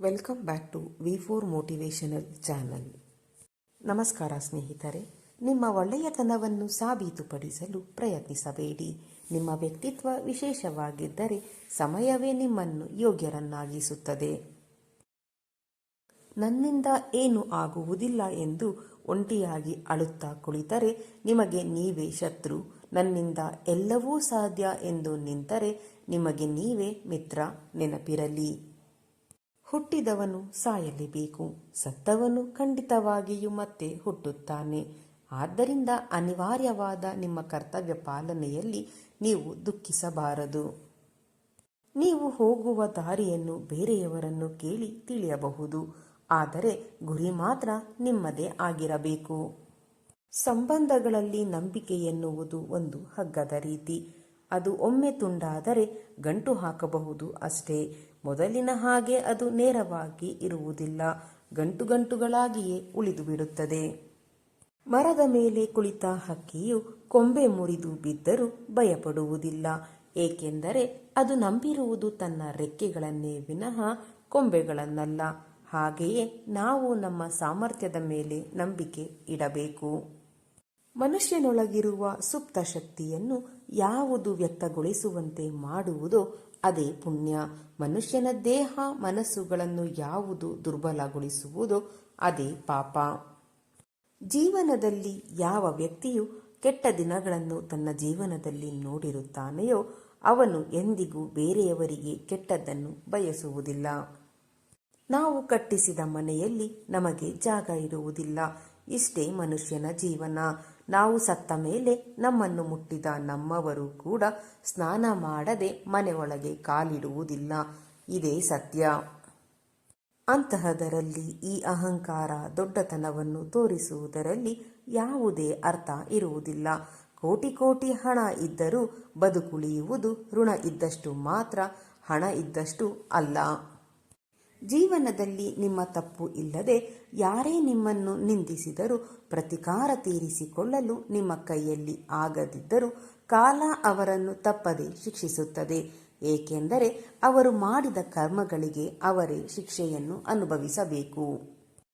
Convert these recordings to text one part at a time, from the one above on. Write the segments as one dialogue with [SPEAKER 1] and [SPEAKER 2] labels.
[SPEAKER 1] Welcome back to V four motivational channel ನಮಸ್ಕಾರ ಸ್ನೇಹಿತರೆ, ನಿಮ್ಮ ಒಳ್ಳೆಯತನವನ್ನು ಸಾಬೀತುಪಡಿಸಲು ಪ್ರಯತ್ನಿಸಬೇಡಿ. ನಿಮ್ಮ ವ್ಯಕ್ತಿತ್ವ ವಿಶೇಷವಾಗಿದ್ದರೆ ಸಮಯವೇ ನಿಮ್ಮನ್ನು ಯೋಗ್ಯರನ್ನಾಗಿಸುತ್ತದೆ. ನನ್ನಿಂದ ಏನು ಆಗುವುದಿಲ್ಲ ಎಂದು ಒಂಟಿಯಾಗಿ ಅಳುತ್ತಾ ಕುಳಿತರೆ ನಿಮಗೆ ನೀವೇ ಶತ್ರು. ನನ್ನಿಂದ ಎಲ್ಲವೂ ಸಾಧ್ಯ ಎಂದು ನಿಂತರೆ ನಿಮಗೆ ನೀವೇ ಮಿತ್ರ ನೆನಪಿರಲಿ. ಹುಟ್ಟಿದವನು ಸಾಯಲೇಬೇಕು. ಸತ್ತವನು ಖಂಡಿತವಾಗಿಯೂ ಮತ್ತೆ ಹುಟ್ಟುತ್ತಾನೆ. ಆದ್ದರಿಂದ ಅನಿವಾರ್ಯವಾದ ನಿಮ್ಮ ಕರ್ತವ್ಯ ಪಾಲನೆಯಲ್ಲಿ ನೀವು ದುಃಖಿಸಬಾರದು. ನೀವು ಹೋಗುವ ದಾರಿಯನ್ನು ಬೇರೆಯವರನ್ನು ಕೇಳಿ ತಿಳಿಯಬಹುದು. ಆದರೆ ಗುರಿ ಮಾತ್ರ ನಿಮ್ಮದೇ ಆಗಿರಬೇಕು. ಸಂಬಂಧಗಳಲ್ಲಿ ನಂಬಿಕೆ ಎನ್ನುವುದು ಒಂದು ಹಗ್ಗದ ರೀತಿ. ಅದು ಒಮ್ಮೆ ತುಂಡಾದರೆ ಗಂಟು ಹಾಕಬಹುದು ಅಷ್ಟೇ. ಮೊದಲಿನ ಹಾಗೆ ಅದು ನೇರವಾಗಿ ಇರುವುದಿಲ್ಲ. ಗಂಟು ಗಂಟುಗಳಾಗಿಯೇ ಉಳಿದು ಬಿಡುತ್ತದೆ ಮರದ ಮೇಲೆ ಕುಳಿತ ಹಕ್ಕಿಯು ಕೊಂಬೆ ಮುರಿದು ಬಿದ್ದರೂ ಭಯಪಡುವುದಿಲ್ಲ. ಏಕೆಂದರೆ ಅದು ನಂಬಿರುವುದು ತನ್ನ ರೆಕ್ಕೆಗಳನ್ನೇ ವಿನಃ ಕೊಂಬೆಗಳನ್ನಲ್ಲ. ಹಾಗೆಯೇ ನಾವು ನಮ್ಮ ಸಾಮರ್ಥ್ಯದ ಮೇಲೆ ನಂಬಿಕೆ ಇಡಬೇಕು. ಮನುಷ್ಯನೊಳಗಿರುವ ಸುಪ್ತ ಶಕ್ತಿಯನ್ನು ಯಾವುದು ವ್ಯಕ್ತಗೊಳಿಸುವಂತೆ ಮಾಡುವುದೋ ಅದೇ ಪುಣ್ಯ. ಮನುಷ್ಯನ ದೇಹ, ಮನಸ್ಸುಗಳನ್ನು ಯಾವುದು ದುರ್ಬಲಗೊಳಿಸುವುದೋ ಅದೇ ಪಾಪ. ಜೀವನದಲ್ಲಿ ಯಾವ ವ್ಯಕ್ತಿಯು ಕೆಟ್ಟ ದಿನಗಳನ್ನು ತನ್ನ ಜೀವನದಲ್ಲಿ ನೋಡಿರುತ್ತಾನೆಯೋ, ಅವನು ಎಂದಿಗೂ ಬೇರೆಯವರಿಗೆ ಕೆಟ್ಟದ್ದನ್ನು ಬಯಸುವುದಿಲ್ಲ. ನಾವು ಕಟ್ಟಿಸಿದ ಮನೆಯಲ್ಲಿ ನಮಗೆ ಜಾಗ ಇರುವುದಿಲ್ಲ. ಇಷ್ಟೇ ಮನುಷ್ಯನ ಜೀವನ. ನಾವು ಸತ್ತ ಮೇಲೆ ನಮ್ಮನ್ನು ಮುಟ್ಟಿದ ನಮ್ಮವರು ಕೂಡ ಸ್ನಾನ ಮಾಡದೆ ಮನೆಯೊಳಗೆ ಕಾಲಿಡುವುದಿಲ್ಲ. ಇದೇ ಸತ್ಯ. ಅಂತಹದರಲ್ಲಿ ಈ ಅಹಂಕಾರ ದೊಡ್ಡತನವನ್ನು ತೋರಿಸುವುದರಲ್ಲಿ ಯಾವುದೇ ಅರ್ಥ ಇರುವುದಿಲ್ಲ. ಕೋಟಿ ಕೋಟಿ ಹಣ ಇದ್ದರೂ ಬದುಕುಳಿಯುವುದು ಋಣ ಇದ್ದಷ್ಟು ಮಾತ್ರ, ಹಣ ಇದ್ದಷ್ಟು ಅಲ್ಲ. ಜೀವನದಲ್ಲಿ ನಿಮ್ಮ ತಪ್ಪು ಇಲ್ಲದೆ ಯಾರೇ ನಿಮ್ಮನ್ನು ನಿಂದಿಸಿದರೂ ಪ್ರತಿಕಾರ ತೀರಿಸಿಕೊಳ್ಳಲು ನಿಮ್ಮ ಕೈಯಲ್ಲಿ ಆಗದಿದ್ದರೂ ಕಾಲ ಅವರನ್ನು ತಪ್ಪದೆ ಶಿಕ್ಷಿಸುತ್ತದೆ. ಏಕೆಂದರೆ ಅವರು ಮಾಡಿದ ಕರ್ಮಗಳಿಗೆ ಅವರೇ ಶಿಕ್ಷೆಯನ್ನು ಅನುಭವಿಸಬೇಕು.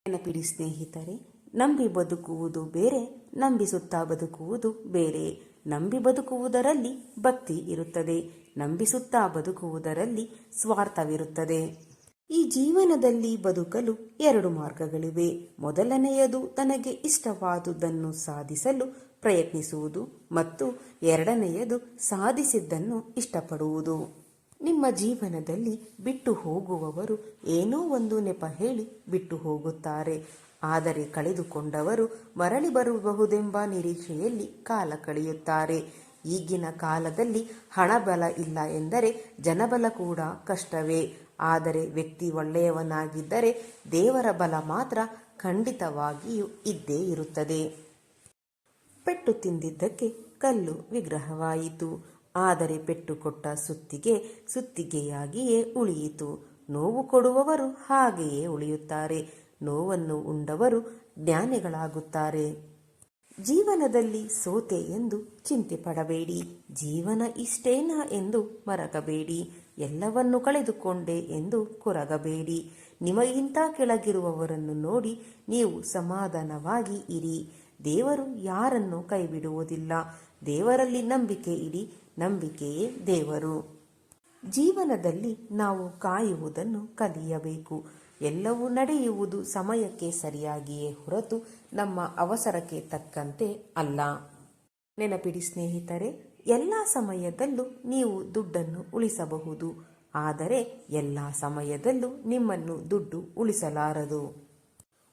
[SPEAKER 1] ನೆನಪಿಡಿ ಸ್ನೇಹಿತರೆ, ನಂಬಿ ಬದುಕುವುದು ಬೇರೆ ನಂಬಿಸುತ್ತಾ ಬದುಕುವುದು ಬೇರೆ. ನಂಬಿ ಬದುಕುವುದರಲ್ಲಿ ಭಕ್ತಿ ಇರುತ್ತದೆ. ನಂಬಿಸುತ್ತಾ ಬದುಕುವುದರಲ್ಲಿ ಸ್ವಾರ್ಥವಿರುತ್ತದೆ. ಈ ಜೀವನದಲ್ಲಿ ಬದುಕಲು ಎರಡು ಮಾರ್ಗಗಳಿವೆ. ಮೊದಲನೆಯದು ತನಗೆ ಇಷ್ಟವಾದುದನ್ನು ಸಾಧಿಸಲು ಪ್ರಯತ್ನಿಸುವುದು ಮತ್ತು ಎರಡನೆಯದು ಸಾಧಿಸಿದ್ದನ್ನು ಇಷ್ಟಪಡುವುದು. ನಿಮ್ಮ ಜೀವನದಲ್ಲಿ ಬಿಟ್ಟು ಹೋಗುವವರು ಏನೋ ಒಂದು ನೆಪ ಹೇಳಿ ಬಿಟ್ಟು ಹೋಗುತ್ತಾರೆ. ಆದರೆ ಕಳೆದುಕೊಂಡವರು ಮರಳಿ ಬರಬಹುದೆಂಬ ನಿರೀಕ್ಷೆಯಲ್ಲಿ ಕಾಲ ಕಳೆಯುತ್ತಾರೆ. ಈಗಿನ ಕಾಲದಲ್ಲಿ ಹಣಬಲ ಇಲ್ಲ ಎಂದರೆ ಜನಬಲ ಕೂಡ ಕಷ್ಟವೇ. ಆದರೆ ವ್ಯಕ್ತಿ ಒಳ್ಳೆಯವನಾಗಿದ್ದರೆ ದೇವರ ಬಲ ಮಾತ್ರ ಖಂಡಿತವಾಗಿಯೂ ಇದ್ದೇ ಇರುತ್ತದೆ. ಪೆಟ್ಟು ತಿಂದಿದ್ದಕ್ಕೆ ಕಲ್ಲು ವಿಗ್ರಹವಾಯಿತು. ಆದರೆ ಪೆಟ್ಟು ಕೊಟ್ಟ ಸುತ್ತಿಗೆ ಸುತ್ತಿಗೆಯಾಗಿಯೇ ಉಳಿಯಿತು. ನೋವು ಕೊಡುವವರು ಹಾಗೆಯೇ ಉಳಿಯುತ್ತಾರೆ. ನೋವನ್ನು ಉಂಡವರು ಜ್ಞಾನಿಗಳಾಗುತ್ತಾರೆ. ಜೀವನದಲ್ಲಿ ಸೋತೆ ಎಂದು ಚಿಂತೆ ಪಡಬೇಡಿ. ಜೀವನ ಇಷ್ಟೇನಾ ಎಂದು ಮರಗಬೇಡಿ ಎಲ್ಲವನ್ನು ಕಳೆದುಕೊಂಡೆ ಎಂದು ಕೊರಗಬೇಡಿ. ನಿಮಗಿಂತ ಕೆಳಗಿರುವವರನ್ನು ನೋಡಿ ನೀವು ಸಮಾಧಾನವಾಗಿ ಇರಿ. ದೇವರು ಯಾರನ್ನು ಕೈಬಿಡುವುದಿಲ್ಲ. ದೇವರಲ್ಲಿ ನಂಬಿಕೆ ಇಡಿ, ನಂಬಿಕೆಯೇ ದೇವರು. ಜೀವನದಲ್ಲಿ ನಾವು ಕಾಯುವುದನ್ನು ಕಲಿಯಬೇಕು. ಎಲ್ಲವೂ ನಡೆಯುವುದು ಸಮಯಕ್ಕೆ ಸರಿಯಾಗಿಯೇ ಹೊರತು ನಮ್ಮ ಅವಸರಕ್ಕೆ ತಕ್ಕಂತೆ ಅಲ್ಲ. ನೆನಪಿಡಿ ಸ್ನೇಹಿತರೆ ಎಲ್ಲ ಸಮಯದಲ್ಲೂ ನೀವು ದುಡ್ಡನ್ನು ಉಳಿಸಬಹುದು. ಆದರೆ ಎಲ್ಲ ಸಮಯದಲ್ಲೂ ನಿಮ್ಮನ್ನು ದುಡ್ಡು ಉಳಿಸಲಾರದು.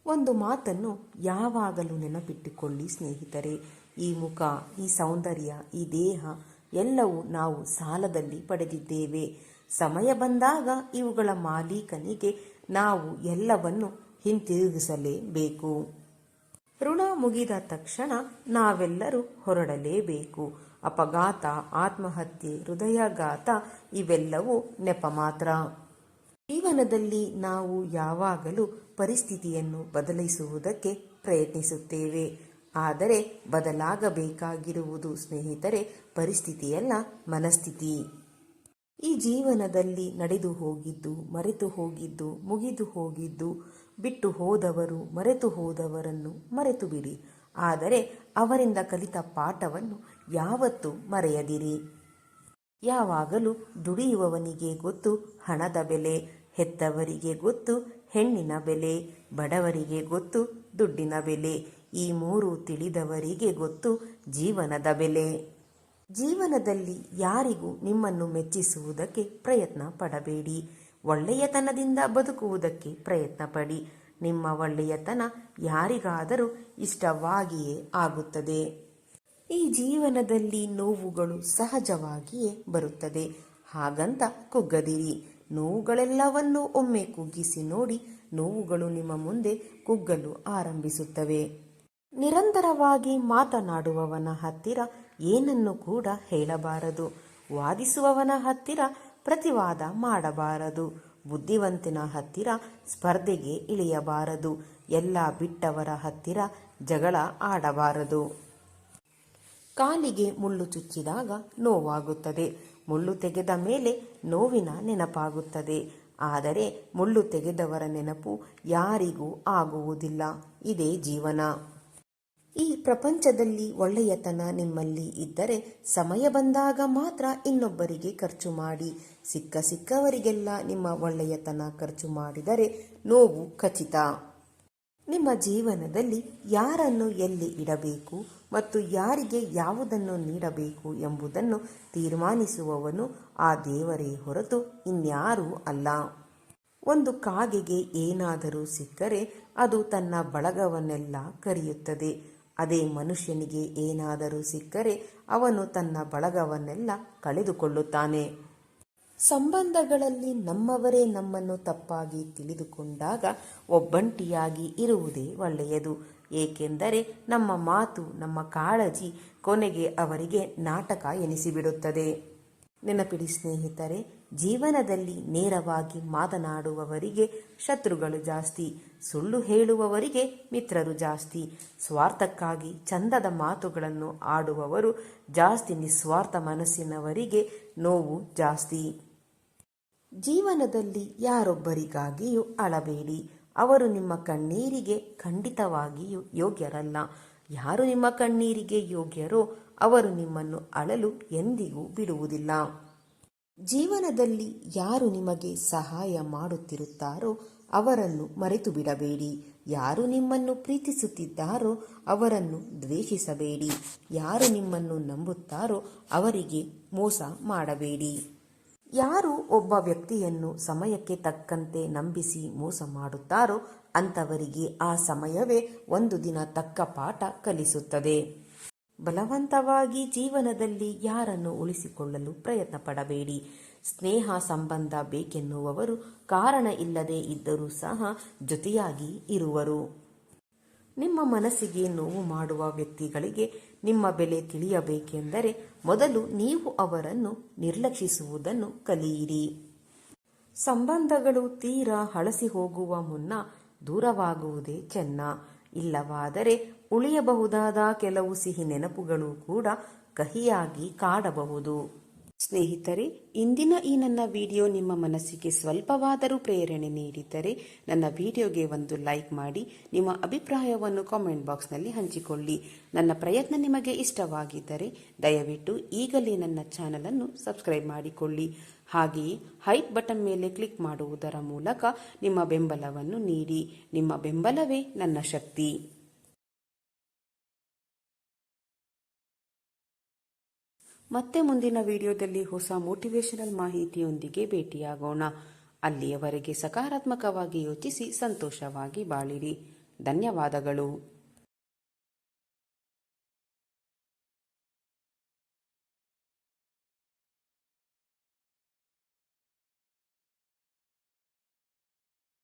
[SPEAKER 1] ಒಂದು ಮಾತನ್ನು ಯಾವಾಗಲೂ ನೆನಪಿಟ್ಟುಕೊಳ್ಳಿ ಸ್ನೇಹಿತರೆ, ಈ ಮುಖ, ಈ ಸೌಂದರ್ಯ, ಈ ದೇಹ ಎಲ್ಲವೂ ನಾವು ಸಾಲದಲ್ಲಿ ಪಡೆದಿದ್ದೇವೆ. ಸಮಯ ಬಂದಾಗ ಇವುಗಳ ಮಾಲೀಕನಿಗೆ ನಾವು ಎಲ್ಲವನ್ನು ಹಿಂತಿರುಗಿಸಲೇಬೇಕು. ಋಣ ಮುಗಿದ ತಕ್ಷಣ ನಾವೆಲ್ಲರೂ ಹೊರಡಲೇಬೇಕು. ಅಪಘಾತ, ಆತ್ಮಹತ್ಯೆ, ಹೃದಯಾಘಾತ ಇವೆಲ್ಲವೂ ನೆಪ ಮಾತ್ರ. ಜೀವನದಲ್ಲಿ ನಾವು ಯಾವಾಗಲೂ ಪರಿಸ್ಥಿತಿಯನ್ನು ಬದಲಿಸುವುದಕ್ಕೆ ಪ್ರಯತ್ನಿಸುತ್ತೇವೆ. ಆದರೆ ಬದಲಾಗಬೇಕಾಗಿರುವುದು ಸ್ನೇಹಿತರೆ, ಪರಿಸ್ಥಿತಿಯಲ್ಲ ಮನಸ್ಥಿತಿ. ಈ ಜೀವನದಲ್ಲಿ ನಡೆದು ಹೋಗಿದ್ದು, ಮರೆತು ಹೋಗಿದ್ದು, ಮುಗಿದು ಹೋಗಿದ್ದು, ಬಿಟ್ಟು ಹೋದವರು, ಮರೆತು ಹೋದವರನ್ನು ಮರೆತು ಬಿಡಿ ಆದರೆ ಅವರಿಂದ ಕಲಿತ ಪಾಠವನ್ನು ಯಾವತ್ತೂ ಮರೆಯದಿರಿ. ಯಾವಾಗಲೂ ದುಡಿಯುವವನಿಗೆ ಗೊತ್ತು ಹಣದ ಬೆಲೆ, ಹೆತ್ತವರಿಗೆ ಗೊತ್ತು ಹೆಣ್ಣಿನ ಬೆಲೆ, ಬಡವರಿಗೆ ಗೊತ್ತು ದುಡ್ಡಿನ ಬೆಲೆ, ಈ ಮೂರು ತಿಳಿದವರಿಗೆ ಗೊತ್ತು ಜೀವನದ ಬೆಲೆ. ಜೀವನದಲ್ಲಿ ಯಾರಿಗೂ ನಿಮ್ಮನ್ನು ಮೆಚ್ಚಿಸುವುದಕ್ಕೆ ಪ್ರಯತ್ನ ಪಡಬೇಡಿ. ಒಳ್ಳೆಯತನದಿಂದ ಬದುಕುವುದಕ್ಕೆ ಪ್ರಯತ್ನ ಪಡಿ. ನಿಮ್ಮ ಒಳ್ಳೆಯತನ ಯಾರಿಗಾದರೂ ಇಷ್ಟವಾಗಿಯೇ ಆಗುತ್ತದೆ. ಈ ಜೀವನದಲ್ಲಿ ನೋವುಗಳು ಸಹಜವಾಗಿಯೇ ಬರುತ್ತದೆ. ಹಾಗಂತ ಕುಗ್ಗದಿರಿ. ನೋವುಗಳೆಲ್ಲವನ್ನೂ ಒಮ್ಮೆ ಕುಗ್ಗಿಸಿ ನೋಡಿ ನೋವುಗಳು ನಿಮ್ಮ ಮುಂದೆ ಕುಗ್ಗಲು ಆರಂಭಿಸುತ್ತವೆ. ನಿರಂತರವಾಗಿ ಮಾತನಾಡುವವನ ಹತ್ತಿರ ಏನನ್ನು ಕೂಡ ಹೇಳಬಾರದು. ವಾದಿಸುವವನ ಹತ್ತಿರ ಪ್ರತಿವಾದ ಮಾಡಬಾರದು. ಬುದ್ಧಿವಂತನ ಹತ್ತಿರ ಸ್ಪರ್ಧೆಗೆ ಇಳಿಯಬಾರದು. ಎಲ್ಲ ಬಿಟ್ಟವರ ಹತ್ತಿರ ಜಗಳ ಆಡಬಾರದು. ಕಾಲಿಗೆ ಮುಳ್ಳು ಚುಚ್ಚಿದಾಗ ನೋವಾಗುತ್ತದೆ. ಮುಳ್ಳು ತೆಗೆದ ಮೇಲೆ ನೋವಿನ ನೆನಪಾಗುತ್ತದೆ. ಆದರೆ ಮುಳ್ಳು ತೆಗೆದವರ ನೆನಪು ಯಾರಿಗೂ ಆಗುವುದಿಲ್ಲ. ಇದೇ ಜೀವನ. ಈ ಪ್ರಪಂಚದಲ್ಲಿ ಒಳ್ಳೆಯತನ ನಿಮ್ಮಲ್ಲಿ ಇದ್ದರೆ ಸಮಯ ಬಂದಾಗ ಮಾತ್ರ ಇನ್ನೊಬ್ಬರಿಗೆ ಖರ್ಚು ಮಾಡಿ. ಸಿಕ್ಕ ಸಿಕ್ಕವರಿಗೆಲ್ಲ ನಿಮ್ಮ ಒಳ್ಳೆಯತನ ಖರ್ಚು ಮಾಡಿದರೆ ನೋವು ಖಚಿತ. ನಿಮ್ಮ ಜೀವನದಲ್ಲಿ ಯಾರನ್ನು ಎಲ್ಲಿ ಇಡಬೇಕು ಮತ್ತು ಯಾರಿಗೆ ಯಾವುದನ್ನು ನೀಡಬೇಕು ಎಂಬುದನ್ನು ತೀರ್ಮಾನಿಸುವವನು ಆ ದೇವರೇ ಹೊರತು ಇನ್ಯಾರೂ ಅಲ್ಲ. ಒಂದು ಕಾಗೆಗೆ ಏನಾದರೂ ಸಿಕ್ಕರೆ ಅದು ತನ್ನ ಬಳಗವನ್ನೆಲ್ಲ ಕರೆಯುತ್ತದೆ. ಅದೇ ಮನುಷ್ಯನಿಗೆ ಏನಾದರೂ ಸಿಕ್ಕರೆ ಅವನು ತನ್ನ ಬಳಗವನ್ನೆಲ್ಲ ಕಳೆದುಕೊಳ್ಳುತ್ತಾನೆ. ಸಂಬಂಧಗಳಲ್ಲಿ ನಮ್ಮವರೇ ನಮ್ಮನ್ನು ತಪ್ಪಾಗಿ ತಿಳಿದುಕೊಂಡಾಗ ಒಬ್ಬಂಟಿಯಾಗಿ ಇರುವುದೇ ಒಳ್ಳೆಯದು. ಏಕೆಂದರೆ ನಮ್ಮ ಮಾತು, ನಮ್ಮ ಕಾಳಜಿ ಕೊನೆಗೆ ಅವರಿಗೆ ನಾಟಕ ಎನಿಸಿಬಿಡುತ್ತದೆ. ನೆನಪಿಡಿ ಸ್ನೇಹಿತರೆ ಜೀವನದಲ್ಲಿ ನೇರವಾಗಿ ಮಾತನಾಡುವವರಿಗೆ ಶತ್ರುಗಳು ಜಾಸ್ತಿ, ಸುಳ್ಳು ಹೇಳುವವರಿಗೆ ಮಿತ್ರರು ಜಾಸ್ತಿ, ಸ್ವಾರ್ಥಕ್ಕಾಗಿ ಚಂದದ ಮಾತುಗಳನ್ನು ಆಡುವವರು ಜಾಸ್ತಿ ನಿಸ್ವಾರ್ಥ ಮನಸ್ಸಿನವರಿಗೆ ನೋವು ಜಾಸ್ತಿ. ಜೀವನದಲ್ಲಿ ಯಾರೊಬ್ಬರಿಗಾಗಿಯೂ ಅಳಬೇಡಿ. ಅವರು ನಿಮ್ಮ ಕಣ್ಣೀರಿಗೆ ಖಂಡಿತವಾಗಿಯೂ ಯೋಗ್ಯರಲ್ಲ. ಯಾರು ನಿಮ್ಮ ಕಣ್ಣೀರಿಗೆ ಯೋಗ್ಯರೋ ಅವರು ನಿಮ್ಮನ್ನು ಅಳಲು ಎಂದಿಗೂ ಬಿಡುವುದಿಲ್ಲ. ಜೀವನದಲ್ಲಿ ಯಾರು ನಿಮಗೆ ಸಹಾಯ ಮಾಡುತ್ತಿರುತ್ತಾರೋ ಅವರನ್ನು ಮರೆತು ಬಿಡಬೇಡಿ ಯಾರು ನಿಮ್ಮನ್ನು ಪ್ರೀತಿಸುತ್ತಿದ್ದಾರೋ ಅವರನ್ನು ದ್ವೇಷಿಸಬೇಡಿ. ಯಾರು ನಿಮ್ಮನ್ನು ನಂಬುತ್ತಾರೋ ಅವರಿಗೆ ಮೋಸ ಮಾಡಬೇಡಿ. ಯಾರು ಒಬ್ಬ ವ್ಯಕ್ತಿಯನ್ನು ಸಮಯಕ್ಕೆ ತಕ್ಕಂತೆ ನಂಬಿಸಿ ಮೋಸ ಮಾಡುತ್ತಾರೋ ಅಂಥವರಿಗೆ ಆ ಸಮಯವೇ ಒಂದು ದಿನ ತಕ್ಕ ಪಾಠ ಕಲಿಸುತ್ತದೆ. ಬಲವಂತವಾಗಿ ಜೀವನದಲ್ಲಿ ಯಾರನ್ನು ಉಳಿಸಿಕೊಳ್ಳಲು ಪ್ರಯತ್ನ ಪಡಬೇಡಿ ಸ್ನೇಹ ಸಂಬಂಧ ಬೇಕೆನ್ನುವವರು ಕಾರಣ ಇಲ್ಲದೆ ಇದ್ದರೂ ಸಹ ಜೊತೆಯಾಗಿ ಇರುವರು. ನಿಮ್ಮ ಮನಸ್ಸಿಗೆ ನೋವು ಮಾಡುವ ವ್ಯಕ್ತಿಗಳಿಗೆ ನಿಮ್ಮ ಬೆಲೆ ತಿಳಿಯಬೇಕೆಂದರೆ ಮೊದಲು ನೀವು ಅವರನ್ನು ನಿರ್ಲಕ್ಷಿಸುವುದನ್ನು ಕಲಿಯಿರಿ. ಸಂಬಂಧಗಳು ತೀರಾ ಹಳಸಿ ಹೋಗುವ ಮುನ್ನ ದೂರವಾಗುವುದೇ ಚೆನ್ನ. ಇಲ್ಲವಾದರೆ ಉಳಿಯಬಹುದಾದ ಕೆಲವು ಸಿಹಿ ನೆನಪುಗಳು ಕೂಡ ಕಹಿಯಾಗಿ ಕಾಡಬಹುದು. ಸ್ನೇಹಿತರೆ, ಇಂದಿನ ಈ ನನ್ನ ವಿಡಿಯೋ ನಿಮ್ಮ ಮನಸ್ಸಿಗೆ ಸ್ವಲ್ಪವಾದರೂ ಪ್ರೇರಣೆ ನೀಡಿದ್ದರೆ ನನ್ನ ವಿಡಿಯೋಗೆ ಒಂದು ಲೈಕ್ ಮಾಡಿ, ನಿಮ್ಮ ಅಭಿಪ್ರಾಯವನ್ನು ಕಾಮೆಂಟ್ ಬಾಕ್ಸ್ನಲ್ಲಿ ಹಂಚಿಕೊಳ್ಳಿ. ನನ್ನ ಪ್ರಯತ್ನ ನಿಮಗೆ ಇಷ್ಟವಾಗಿದ್ದರೆ ದಯವಿಟ್ಟು ಈಗಲೇ ನನ್ನ ಚಾನಲನ್ನು ಸಬ್ಸ್ಕ್ರೈಬ್ ಮಾಡಿಕೊಳ್ಳಿ. ಹಾಗೆಯೇ ಹೈಟ್ ಬಟನ್ ಮೇಲೆ ಕ್ಲಿಕ್ ಮಾಡುವುದರ ಮೂಲಕ ನಿಮ್ಮ ಬೆಂಬಲವನ್ನು ನೀಡಿ. ನಿಮ್ಮ ಬೆಂಬಲವೇ ನನ್ನ ಶಕ್ತಿ. ಮತ್ತೆ ಮುಂದಿನ ವಿಡಿಯೋದಲ್ಲಿ ಹೊಸ ಮೋಟಿವೇಶನಲ್ ಮಾಹಿತಿಯೊಂದಿಗೆ ಭೇಟಿಯಾಗೋಣ. ಅಲ್ಲಿಯವರೆಗೆ ಸಕಾರಾತ್ಮಕವಾಗಿ ಯೋಚಿಸಿ ಸಂತೋಷವಾಗಿ ಬಾಳಿರಿ. ಧನ್ಯವಾದಗಳು.